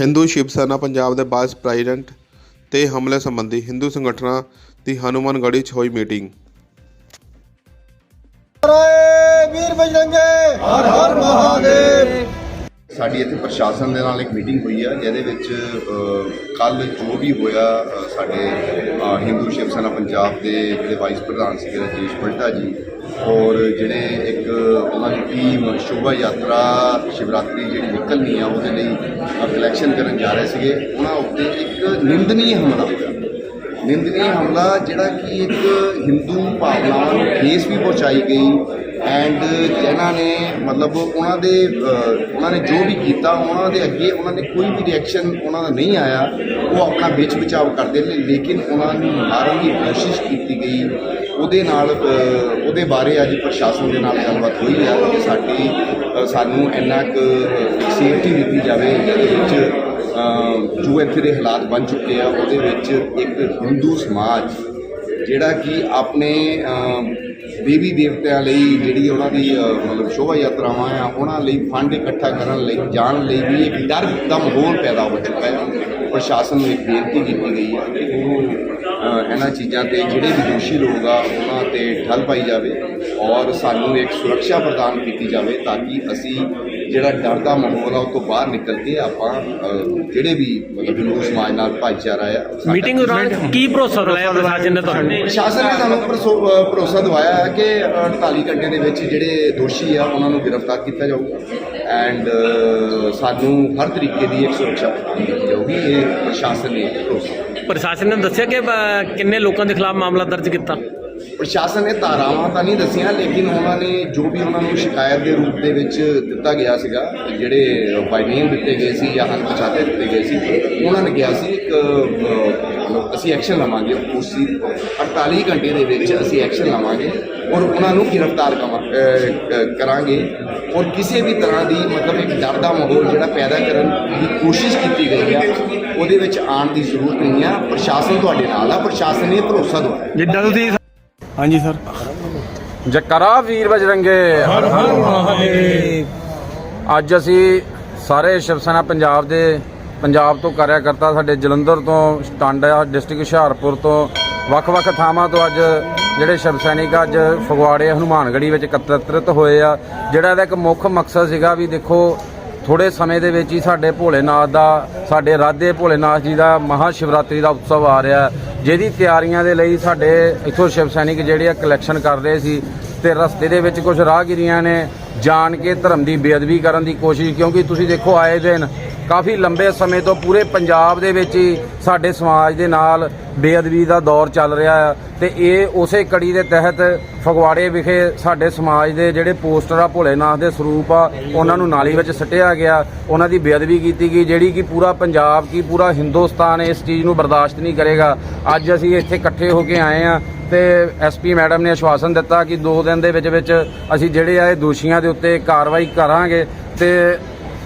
ਹਿੰਦੂ ਸ਼ਿਵ ਸੈਨਾ ਪੰਜਾਬ ਦੇ vice president ਤੇ ਹਮਲੇ ਸੰਬੰਧੀ ਹਿੰਦੂ ਸੰਗਠਨਾਂ ਦੀ ਹਨੂਮਾਨਗੜ੍ਹੀ 'ਚ ਹੋਈ ਮੀਟਿੰਗ। ਵੀਰ ਬਜਰੰਗੇ ਹਰ ਹਰ ਮਹਾਦੇਵ। ਸਾਡੀ ਇੱਥੇ ਪ੍ਰਸ਼ਾਸਨ ਦੇ ਨਾਲ ਇੱਕ ਮੀਟਿੰਗ ਹੋਈ ਆ, ਜਿਹਦੇ ਵਿੱਚ ਕੱਲ ਜੋ ਵੀ ਹੋਇਆ ਸਾਡੇ ਹਿੰਦੂ ਸ਼ਿਵ ਸੈਨਾ ਪੰਜਾਬ ਦੇ ਜਿਹੜੇ ਵਾਈਸ ਪ੍ਰਧਾਨ ਸੀਗੇ ਰਜੇਸ਼ ਪਲਟਾ ਜੀ ਔਰ ਜਿਹੜੇ ਇੱਕ ਉਹਨਾਂ ਦੀ ਟੀਮ ਸ਼ੋਭਾ ਯਾਤਰਾ ਸ਼ਿਵਰਾਤਰੀ ਜਿਹੜੀ ਨਿਕਲਣੀ ਆ, ਉਹਦੇ ਲਈ ਕਲੈਕਸ਼ਨ ਕਰਨ ਜਾ ਰਹੇ ਸੀਗੇ। ਉਹਨਾਂ ਉੱਤੇ ਇੱਕ ਨਿੰਦਨੀय ਹਮਲਾ ਹੋਇਆ। ਨਿੰਦਨੀ ਹਮਲਾ ਜਿਹੜਾ ਕਿ ਇੱਕ ਹਿੰਦੂ ਭਾਵਨਾਵਾਂ ਨੂੰ ਠੇਸ ਵੀ ਪਹੁੰਚਾਈ ਗਈ ਐਂਡ ਇਹਨਾਂ ਨੇ ਮਤਲਬ ਉਹਨਾਂ ਦੇ ਉਹਨਾਂ ਨੇ ਜੋ ਵੀ ਕੀਤਾ, ਉਹਨਾਂ ਦੇ ਅੱਗੇ ਉਹਨਾਂ ਨੇ ਕੋਈ ਵੀ ਰਿਐਕਸ਼ਨ ਉਹਨਾਂ ਦਾ ਨਹੀਂ ਆਇਆ। ਉਹ ਆਪਣਾ ਵਿੱਚ ਬਚਾਵ ਕਰਦੇ ਨੇ ਲੇਕਿਨ ਉਹਨਾਂ ਨੂੰ ਮਾਰਨ ਦੀ ਕੋਸ਼ਿਸ਼ ਕੀਤੀ ਗਈ। ਉਹਦੇ ਨਾਲ ਉਹਦੇ ਬਾਰੇ ਅੱਜ ਪ੍ਰਸ਼ਾਸਨ ਦੇ ਨਾਲ ਗੱਲਬਾਤ ਹੋਈ ਹੈ ਕਿ ਸਾਡੀ ਸਾਨੂੰ ਇੰਨਾ ਕੁ ਸੇਫਟੀ ਦਿੱਤੀ ਜਾਵੇ, ਜਿਹਦੇ ਵਿੱਚ ਜੋ ਇੱਥੇ ਦੇ ਹਾਲਾਤ ਬਣ ਚੁੱਕੇ ਆ, ਉਹਦੇ ਵਿੱਚ ਇੱਕ ਹਿੰਦੂ ਸਮਾਜ, ਜਿਹੜਾ ਕਿ ਆਪਣੇ ਦੇਵੀ ਦੇਵਤਿਆਂ ਲਈ ਜਿਹੜੀ ਉਹਨਾਂ ਦੀ ਮਤਲਬ ਸ਼ੋਭਾ ਯਾਤਰਾਵਾਂ ਆ, ਉਹਨਾਂ ਲਈ ਫੰਡ ਇਕੱਠਾ ਕਰਨ ਲਈ, ਜਾਣ ਲਈ ਵੀ ਇੱਕ ਡਰ ਦਾ ਮਾਹੌਲ ਪੈਦਾ ਹੋ ਚੁੱਕਾ ਹੈ। ਪ੍ਰਸ਼ਾਸਨ ਨੂੰ ਇੱਕ ਬੇਨਤੀ ਕੀਤੀ ਗਈ ਹੈ ਕਿ ਉਹ ਇਹਨਾਂ ਚੀਜ਼ਾਂ ਤੇ ਜਿਹੜੇ ਵੀ ਦੋਸ਼ੀ ਲੋਕ ਆ, ਉਹਨਾਂ ਤੇ ਠੱਲ ਪਾਈ ਜਾਵੇ ਔਰ ਸਾਨੂੰ ਇੱਕ ਸੁਰੱਖਿਆ ਪ੍ਰਦਾਨ ਕੀਤੀ ਜਾਵੇ ਤਾਂ ਕਿ ਅਸੀਂ ਜਿਹੜਾ ਡਰ ਦਾ ਮਾਹੌਲ ਆ ਉਹ ਤੋਂ ਬਾਹਰ ਨਿਕਲ ਕੇ ਆਪਾਂ ਜਿਹੜੇ ਵੀ ਮਤਲਬ ਹਿੰਦੂ ਸਮਾਜ ਨਾਲ ਭਾਈਚਾਰਾ ਆ ਮੀਟਿੰਗ ਦੌਰਾਨ ਕੀ ਭਰੋਸਾ ਦਿਲਾਇਆ ਪ੍ਰਸ਼ਾਸਨ ਨੇ ਤੁਹਾਨੂੰ ਪ੍ਰਸ਼ਾਸਨ ਨੇ ਸਾਨੂੰ ਭਰਸੋ- ਦਵਾਇਆ ਹੈ ਕਿ 48 ਘੰਟੇ ਦੇ ਵਿੱਚ ਜਿਹੜੇ ਦੋਸ਼ੀ ਆ ਉਹਨਾਂ ਨੂੰ ਗ੍ਰਿਫਤਾਰ ਕੀਤਾ ਜਾਊਗਾ। ਐਂਡ ਸਾਨੂੰ ਹਰ ਤਰੀਕੇ ਦੀ ਇੱਕ ਸੁਰੱਖਿਆ ਪ੍ਰਦਾਨ ਕੀਤੀ ਜਾਊਗੀ ਇਹ ਪ੍ਰਸ਼ਾਸਨ ਨੇ ਭਰੋਸਾ ਪ੍ਰਸ਼ਾਸਨ ਨੇ ਦੱਸਿਆ ਕਿ ਅ, ਕਿੰਨੇ ਲੋਕਾਂ ਦੇ ਖਿਲਾਫ ਮਾਮਲਾ ਦਰਜ ਕੀਤਾ? ਪ੍ਰਸ਼ਾਸਨ ਨੇ ਧਾਰਾਵਾਂ ਤਾਂ ਨਹੀਂ ਦੱਸੀਆਂ ਲੇਕਿਨ ਉਹਨਾਂ ਨੇ ਜੋ ਵੀ ਉਹਨਾਂ ਨੂੰ ਸ਼ਿਕਾਇਤ ਦੇ ਰੂਪ ਦੇ ਵਿੱਚ ਦਿੱਤਾ ਗਿਆ ਸੀਗਾ ਜਿਹੜੇ ਬਾਈ ਨੇਮ ਦਿੱਤੇ ਗਏ ਸੀ ਜਾਂ ਅਣਪਛਾਤੇ ਦਿੱਤੇ ਗਏ ਸੀ ਉਹਨਾਂ ਨੇ ਕਿਹਾ ਸੀ ਇੱਕ ਅ, ਮਤਲਬ ਅਸੀਂ ਐਕਸ਼ਨ ਲਵਾਂਗੇ ਉਸ ਚੀਜ਼ 48 ਘੰਟੇ ਦੇ ਵਿੱਚ ਅਸੀਂ ਐਕਸ਼ਨ ਲਵਾਂਗੇ ਔਰ ਉਹਨਾਂ ਨੂੰ ਗ੍ਰਿਫਤਾਰ ਕਵਾਂ- ਅ, ਕ- ਕਰਾਂਗੇ ਔਰ ਕਿਸੇ ਵੀ ਤਰ੍ਹਾਂ ਦੀ ਮਤਲਬ ਇੱਕ ਡਰ ਦਾ ਮਾਹੌਲ ਜਿਹੜਾ ਪੈਦਾ ਕਰਨ ਦੀ ਕੋਸ਼ਿਸ਼ ਕੀਤੀ ਗਈ ਹੈ ਉਹਦੇ ਵਿੱਚ ਆਉਣ ਦੀ ਜ਼ਰੂਰਤ ਨਹੀਂ ਆ। ਪ੍ਰਸ਼ਾਸਨ ਤੁਹਾਡੇ ਨਾਲ ਆ। ਪ੍ਰਸ਼ਾਸਨ ਨੇ ਭਰੋਸਾ ਦਵਾਇਆ। ਜਿੱਦਾਂ ਤੁਸੀਂ ਹਾਂਜੀ ਸਰ। ਜਕਰਾ ਵੀਰ ਬਜਰੰਗੇ ਹਰ ਹਰ ਮਹਾਦੇਵ ਅੱਜ ਅਸੀਂ ਸਾਰੇ ਸ਼ਿਵ ਸੈਨਾ ਪੰਜਾਬ ਦੇ ਪੰਜਾਬ ਤੋਂ ਕਾਰਿਆਕਰਤਾ ਸਾਡੇ ਜਲੰਧਰ ਤੋਂ ਟਾਂਡਾ ਡਿਸਟ੍ਰਿਕਟ ਹੁਸ਼ਿਆਰਪੁਰ ਤੋਂ ਵੱਖ-ਵੱਖ ਥਾਵਾਂ ਤੋਂ ਅੱਜ ਜਿਹੜੇ ਸ਼ਿਵ ਸੈਨਿਕ ਅੱਜ ਫਗਵਾੜੇ ਹਨੂਮਾਨਗੜ੍ਹੀ ਵਿੱਚ ਇਕੱਤਰਿਤ ਹੋਏ ਆ। ਜਿਹੜਾ ਇਹਦਾ ਇੱਕ ਮੁੱਖ ਮਕਸਦ ਸੀਗਾ ਵੀ ਦੇਖੋ ਥੋੜੇ ਸਮੇਂ ਦੇ ਵਿੱਚ ਹੀ ਸਾਡੇ ਭੋਲੇਨਾਥ ਦਾ, ਸਾਡੇ ਰਾਧੇ ਭੋਲੇਨਾਥ ਜੀ ਦਾ ਮਹਾ ਸ਼ਿਵਰਾਤਰੀ ਦਾ ਉਤਸਵ ਆ ਰਿਹਾ ਜਿਹਦੀ ਤਿਆਰੀਆਂ ਦੇ ਲਈ ਸਾਡੇ ਇੱਥੋਂ ਸ਼ਿਵ ਸੈਨਿਕ ਜਿਹੜੇ ਆ ਕਲੈਕਸ਼ਨ ਕਰ ਰਹੇ ਸੀ ਤੇ ਰਸਤੇ ਦੇ ਵਿੱਚ ਕੁਝ ਰਾਹਗੀਰੀਆਂ ਨੇ ਜਾਣ ਕੇ ਧਰਮ ਦੀ ਬੇਅਦਬੀ ਕਰਨ ਦੀ ਕੋਸ਼ਿਸ਼, ਕਿਉਂਕਿ ਤੁਸੀਂ ਦੇਖੋ ਆਏ ਦਿਨ ਕਾਫੀ ਲੰਬੇ ਸਮੇਂ ਤੋਂ ਪੂਰੇ ਪੰਜਾਬ ਦੇ ਵਿੱਚ ਹੀ ਸਾਡੇ ਸਮਾਜ ਦੇ ਨਾਲ ਬੇਅਦਬੀ ਦਾ ਦੌਰ ਚੱਲ ਰਿਹਾ ਆ ਤੇ ਇਹ ਉਸੇ ਕੜੀ ਦੇ ਤਹਿਤ ਫਗਵਾੜੇ ਵਿਖੇ ਸਾਡੇ ਸਮਾਜ ਦੇ ਜਿਹੜੇ ਪੋਸਟਰ ਆ ਭੋਲੇਨਾਥ ਦੇ ਸਰੂਪ ਆ, ਉਹਨਾਂ ਨੂੰ ਨਾਲੀ ਵਿੱਚ ਸੱਟਿਆ ਗਿਆ। ਉਹਨਾਂ ਦੀ ਬੇਅਦਬੀ ਕੀਤੀ ਗਈ, ਜਿਹੜੀ ਕਿ ਪੂਰਾ ਪੰਜਾਬ, ਕੀ ਪੂਰਾ ਹਿੰਦੁਸਤਾਨ ਇਸ ਚੀਜ਼ ਨੂੰ ਬਰਦਾਸ਼ਤ ਨਹੀਂ ਕਰੇਗਾ। ਅੱਜ ਅਸੀਂ ਇੱਥੇ ਇਕੱਠੇ ਹੋ ਕੇ ਆਏ ਆ ਤੇ ਐਸਪੀ ਮੈਡਮ ਨੇ ਆਸ਼ਵਾਸਨ ਦਿੱਤਾ ਕਿ 2 ਦਿਨ ਦੇ ਵਿੱਚ ਵਿੱਚ ਅਸੀਂ ਜਿਹੜੇ ਆ ਇਹ ਦੋਸ਼ੀਆਂ ਦੇ ਉੱਤੇ ਕਾਰਵਾਈ ਕਰਾਂਗੇ ਤੇ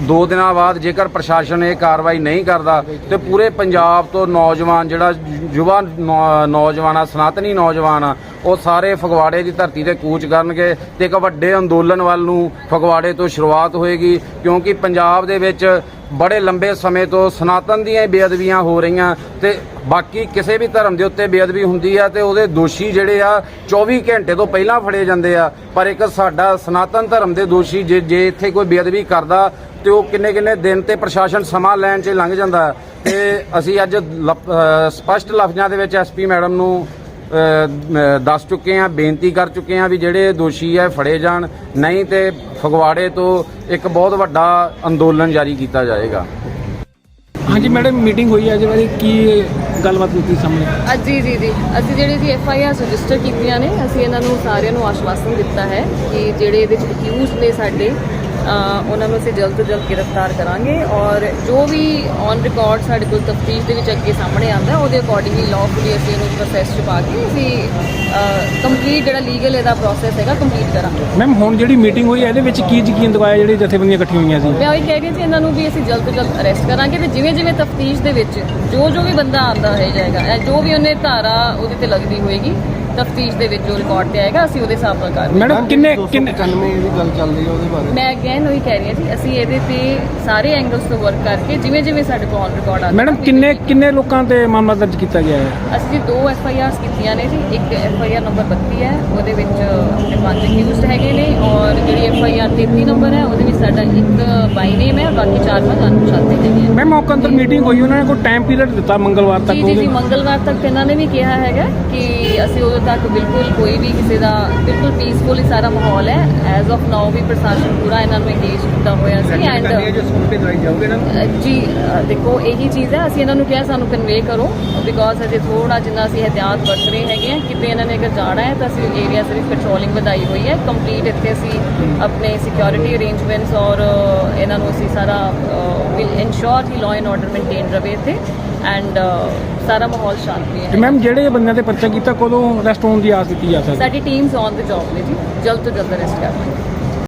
ਦੋ ਦਿਨਾਂ ਬਾਅਦ ਜੇਕਰ ਪ੍ਰਸ਼ਾਸਨ ਇਹ ਕਾਰਵਾਈ ਨਹੀਂ ਕਰਦਾ ਤੇ ਪੂਰੇ ਪੰਜਾਬ ਤੋਂ ਨੌਜਵਾਨ ਜਿਹੜਾ ਯੁਵਾ ਨੌ- ਨੌਜਵਾਨ ਆ, ਸਨਾਤਨੀ ਨੌਜਵਾਨ ਆ, ਉਹ ਸਾਰੇ ਫਗਵਾੜੇ ਦੀ ਧਰਤੀ ਤੇ ਕੂਚ ਕਰਨਗੇ ਤੇ ਇੱਕ ਵੱਡੇ ਅੰਦੋਲਨ ਵੱਲ ਨੂੰ ਫਗਵਾੜੇ ਤੋਂ ਸ਼ੁਰੂਆਤ ਹੋਏਗੀ, ਕਿਉਂਕਿ ਪੰਜਾਬ ਦੇ ਵਿੱਚ ਬੜੇ ਲੰਬੇ ਸਮੇਂ ਤੋਂ ਸਨਾਤਨ ਦੀਆਂ ਬੇਅਦਬੀਆਂ ਹੋ ਰਹੀਆਂ ਤੇ ਬਾਕੀ ਕਿਸੇ ਵੀ ਧਰਮ ਦੇ ਉੱਤੇ ਬੇਅਦਬੀ ਹੁੰਦੀ ਆ ਤੇ ਉਹਦੇ ਦੋਸ਼ੀ ਜਿਹੜੇ ਆ 24 ਘੰਟੇ ਤੋਂ ਪਹਿਲਾਂ ਫੜੇ ਜਾਂਦੇ ਆ, ਪਰ ਇੱਕ ਸਾਡਾ ਸਨਾਤਨ ਧਰਮ ਦੇ ਦੋਸ਼ੀ ਜੇ ਜੇ ਇੱਥੇ ਕੋਈ ਬੇਅਦਬੀ ਕਰਦਾ ਤੇ ਉਹ ਕਿੰਨੇ ਕਿੰਨੇ ਦਿਨ ਤੇ ਪ੍ਰਸ਼ਾਸਨ ਸਮਾਂ ਲੈਣ 'ਚ ਲੰਘ ਜਾਂਦਾ। ਤੇ ਅਸੀਂ ਅੱਜ ਸਪਸ਼ਟ ਲਫ਼ਜ਼ਾਂ ਦੇ ਵਿੱਚ ਐਸਪੀ ਮੈਡਮ ਨੂੰ ਦੱਸ ਚੁੱਕੇ ਆ ਬੇਨਤੀ ਕਰ ਚੁੱਕੇ ਆ ਵੀ ਜਿਹੜੇ ਦੋਸ਼ੀ ਹੈ ਫੜੇ ਜਾਣ ਨਹੀਂ ਤੇ ਫਗਵਾੜੇ ਤੋਂ ਇੱਕ ਬਹੁਤ ਵੱਡਾ ਅੰਦੋਲਨ ਜਾਰੀ ਕੀਤਾ ਜਾਏਗਾ। ਹਾਂਜੀ ਮੈਡਮ ਮੀਟਿੰਗ ਹੋਈ ਹੈ ਇਹਦੇ ਬਾਰੇ ਕੀ ਗੱਲਬਾਤ ਕੀਤੀ ਸਾਹਮਣੇ? ਅ, ਜੀ ਜੀ ਜੀ। ਅਸੀਂ ਜਿਹੜੇ ਜੀ ਐਫ ਆਈ ਆਰ ਰਜਿਸਟਰ ਕੀਤੀਆਂ ਨੇ ਅਸੀਂ ਇਹਨਾਂ ਨੂੰ ਸਾਰਿਆਂ ਨੂੰ ਆਸ਼ਵਾਸਨ ਦਿੱਤਾ ਹੈ ਕਿ ਜਿਹੜੇ ਇਹਦੇ ਵਿੱਚ ਅਕਿਊਜ਼ ਨੇ ਸਾਡੇ ਉਹਨਾਂ ਨੂੰ ਅਸੀਂ ਜਲਦ ਤੋਂ ਜਲਦ ਗ੍ਰਿਫਤਾਰ ਕਰਾਂਗੇ ਔਰ ਜੋ ਵੀ ਔਨ ਰਿਕਾਰਡ ਸਾਡੇ ਕੋਲ ਤਫਤੀਸ਼ ਦੇ ਵਿੱਚ ਅੱਗੇ ਸਾਹਮਣੇ ਆਉਂਦਾ ਉਹਦੇ ਅਕੋਰਡਿੰਗਲੀ ਲਾਅਫੁਲੀ ਅਸੀਂ ਇਹਨੂੰ ਪ੍ਰੋਸੈਸ 'ਚ ਪਾ ਕੇ ਅਸੀਂ ਕੰਪਲੀਟ ਜਿਹੜਾ ਲੀਗਲ ਇਹਦਾ ਪ੍ਰੋਸੈਸ ਹੈਗਾ ਕੰਪਲੀਟ ਕਰਾਂਗੇ। ਮੈਮ ਹੁਣ ਜਿਹੜੀ ਮੀਟਿੰਗ ਹੋਈ ਹੈ ਇਹਦੇ ਵਿੱਚ ਕੀ ਯਕੀਨ ਦਿਵਾਇਆ ਜਿਹੜੀ ਜਥੇਬੰਦੀਆਂ ਇਕੱਠੀਆਂ ਹੋਈਆਂ ਸੀ? ਮੈਂ ਉਹੀ ਕਹਿ ਰਹੀ ਸੀ ਇਹਨਾਂ ਨੂੰ ਵੀ ਅਸੀਂ ਜਲਦ ਤੋਂ ਜਲਦ ਅਰੈਸਟ ਕਰਾਂਗੇ ਤੇ ਜਿਵੇਂ ਜਿਵੇਂ ਤਫਤੀਸ਼ ਦੇ ਵਿੱਚ ਜੋ ਜੋ ਵੀ ਬੰਦਾ ਆਂਦਾ ਹੈ ਜਾਏਗਾ। ਜੋ ਵੀ ਉਹਨੇ ਧਾਰਾ ਉਹਦੇ ਤੇ ਲੱਗਦੀ ਹੋਏਗੀ ਤਫਤੀਸ਼ ਦੇ ਵਿੱਚ ਜੋ ਰਿਕਾਰਡ ਤੇ ਆਏਗਾ ਅਸੀਂ ਉਹਦੇ ਹਿਸਾਬ ਨਾਲ ਕਰਾਂਗੇ ਮੈਡਮ ਕਿੰਨੇ ਕਿੰਨੇ 295 ਦੀ ਗੱਲ ਚੱਲ ਰਹੀ ਹੈ ਉਹਦੇ ਬਾਰੇ। ਮੈਂ ਅਗੇਨ ਉਹੀ ਕਹਿ ਰਹੀ ਹਾਂ ਜੀ ਅਸੀਂ ਇਹਦੇ ਤੇ ਸਾਰੇ ਐਂਗਲਸ ਤੋਂ ਵਰਕ ਕਰਕੇ ਜਿਵੇਂ ਜਿਵੇਂ ਸਾਡੇ ਕੋਲ ਔਨ ਰਿਕਾਰਡ ਆ ਮੈਡਮ ਕਿੰਨੇ ਕਿੰਨੇ ਲੋਕਾਂ ਤੇ ਮਾਮਲਾ ਦਰਜ ਕੀਤਾ ਗਿਆ ਹੈ? ਅਸੀਂ ਜੀ ਦੋ ਐਫ ਆਈ ਆਰਸ ਕੀਤੀਆਂ ਨੇ ਜੀ ਇੱਕ ਐਫ ਆਈ ਆਰ ਨੰਬਰ 32 ਹੈ ਉਹਦੇ ਵਿੱਚ ਆਪਣੇ ਪੰਜ ਅਕਿਊਜ਼ਡ ਹੈਗੇ ਨੇ ਔਰ ਜਿਹੜੀ ਐਫ ਆਈ ਆਰ 33 ਨੰਬਰ ਹੈ ਉਹਦੇ ਵਿੱਚ ਸਾਡਾ ਇੱਕ ਬਾਈ ਨੇਮ ਹੈ ਬਾਕੀ ਚਾਰ ਪੰਜ ਅਨੁਸ਼ਾਸਿਤ ਹੈਗੇ ਆ ਮੈਂ ਮੌਕੇ ਅੰਦਰ ਮੀਟਿੰਗ ਹੋਈ ਉਹਨਾਂ ਨੇ ਕੋਈ ਟਾਈਮ ਪੀਰੀਅਡ ਦਿੱਤਾ ਮੰਗਲਵਾਰ ਤੱਕ ਜੀ ਜੀ ਮੰਗਲਵਾਰ ਤੱਕ ਇਹਨਾਂ ਨੇ ਵੀ ਕਿਹਾ ਹੈਗਾ ਕਿ ਅਸੀਂ ਉਦੋਂ ਤੱਕ ਬਿਲਕੁਲ ਕੋਈ ਵੀ ਕਿਸੇ ਦਾ ਬਿਲਕੁਲ ਪੀਸਫੁਲ ਹੀ ਸਾਰਾ ਮਾਹੌਲ ਹੈ। ਐਜ਼ ਆਫ ਨਾਓ ਵੀ ਪ੍ਰਸ਼ਾਸਨ ਪੂਰਾ ਇਹਨਾਂ ਨੂੰ ਇੰਗੇਜ ਕੀਤਾ ਹੋਇਆ ਸੀ ਐਂਡ ਜੀ ਦੇਖੋ ਇਹੀ ਚੀਜ਼ ਹੈ। ਅਸੀਂ ਇਹਨਾਂ ਨੂੰ ਕਿਹਾ ਸਾਨੂੰ ਕਨਵੇ ਕਰੋ। ਬਿਕੋਜ਼ ਅਜੇ ਥੋੜਾ ਜਿੰਨਾ ਅਸੀਂ ਇਹਤਿਆਤ ਵਰਤ ਰਹੇ ਹੈਗੇ ਆ ਕਿਤੇ ਇਹਨਾਂ ਨੇ ਅਗਰ ਜਾਣਾ ਹੈ ਤਾਂ ਅਸੀਂ ਏਰੀਆ ਸਿਰਫ ਪੈਟਰੋਲਿੰਗ ਵਧਾਈ ਹੋਈ ਹੈ। ਕੰਪਲੀਟ ਇੱਥੇ ਅਸੀਂ ਆਪਣੇ ਸਿਕਿਉਰਿਟੀ ਅਰੇਂਜਮੈਂਟਸ ਔਰ ਇਹਨਾਂ ਨੂੰ ਅਸੀਂ ਸਾਰਾ ਵਿਲ ਇਨਸ਼ੋਰ ਕਿ ਲਾਅ ਐਂਡ ਆਰਡਰ ਮੇਨਟੇਨ ਰਵੇ ਇੱਥੇ। ਐਂਡ ਸਾਰਾ ਮਾਹੌਲ ਸ਼ਾਂਤੀ ਹੈ। ਮੈਮ ਜਿਹੜੇ ਬੰਦਿਆਂ ਤੇ ਪਰਚਾ ਕੀਤਾ ਕਦੋਂ ਅਰੈਸਟ ਹੋਣ ਦੀ ਆਸ ਕੀਤੀ ਜਾ ਸਕਦੀ ਸਾਡੀ ਟੀਮਸ ਔਨ ਦ ਜੌਬ ਨੇ ਜੀ ਜਲਦ ਤੋਂ ਜਲਦ ਅਰੈਸਟ ਕਰਾਂਗੇ